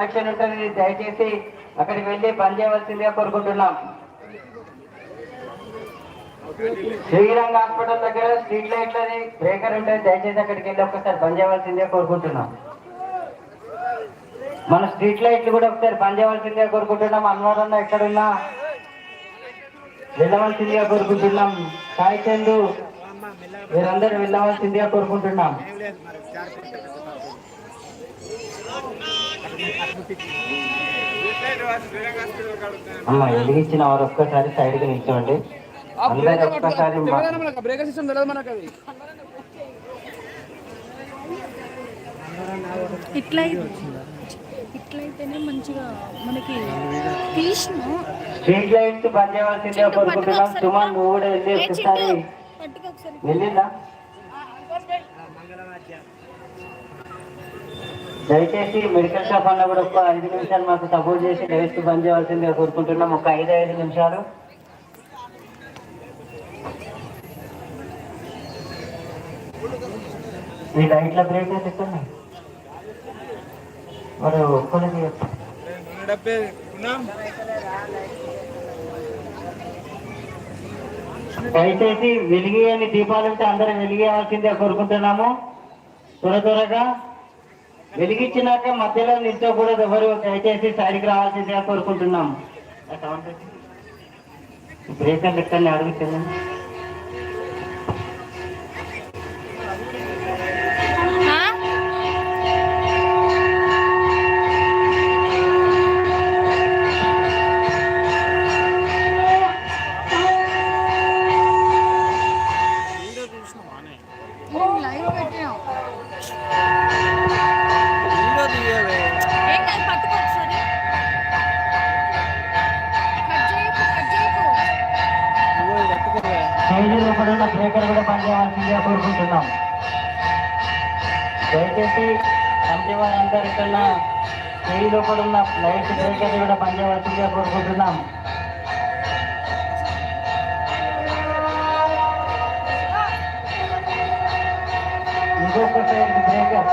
Action ఉంటుంది దయచేసి అక్కడికి వెళ్ళి పనిచేయవలసిందిగా కోరుకుంటున్నాం. శ్రీరంగ హాస్పిటల్ దగ్గర స్ట్రీట్ లైట్లని బ్రేకర్ ఉంటుంది దయచేసి అక్కడికి వెళ్ళి ఒకసారి పనిచేయవలసిందిగా కోరుకుంటున్నాం. మన స్ట్రీట్ లైట్లు కూడా ఒకసారి పనిచేయవలసిందిగా కోరుకుంటున్నాం. అన్నవరన్న ఎక్కడున్నా వెళ్ళవలసిందిగా కోరుకుంటున్నాం. సాయి చందు మీరందరూ వెళ్ళవలసిందిగా కోరుకుంటున్నాం. అమ్మ వెలిగించిన వారు ఒక్కసారి సైడ్కి నిల్చోండి అందరు ఒక్కసారి ఇట్లా ఇట్లయితేనే మంచిగా మనకి తీసిన స్ట్రీట్ లైట్స్ బంద్ చేయవలసిందిగా కోరుకుంటున్నాం సుమన్ నువ్వు కూడా వెళ్ళి ఒకసారి పట్టుకు ఒకసారి వెళ్ళిందా దయచేసి మెడికల్ షాప్ అన్న కూడా ఒక ఐదు నిమిషాలు మాకు సపోర్ట్ చేసి డైరెక్ట్ బంద్ చేయవలసిందిగా కోరుకుంటున్నాం. ఒక ఐదు ఐదు నిమిషాలు. ఈ లైట్ల బ్రేక్ చెప్పండి మరి ఒక్కరికి దయచేసి వెలిగేయని దీపాలు ఉంటే అందరం వెలిగేయాల్సిందే కోరుకుంటున్నాము. త్వర త్వరగా వెలిగించినాక మధ్యలో నిల్చోకూడదు ఎవరు. దయచేసి సైడ్కి రావాల్సిందిగా కోరుకుంటున్నాం. బ్రేకర్ లెక్కని అడుగుతుంది ఆ? నేను లైవ్ పెట్టినా సైడ్ లోపల బ్రేకర్ కూడా పనిచేయాల్సిందిగా కోరుకుంటున్నాం. దయచేసి కంపెనీ వారందరి కన్నా సైడ్ లోపల ఉన్న లైట్ బ్రేకర్ కూడా పనిచేయవలసిందిగా కోరుకుంటున్నాం. ఇంకొక సైడ్ బ్రేకర్.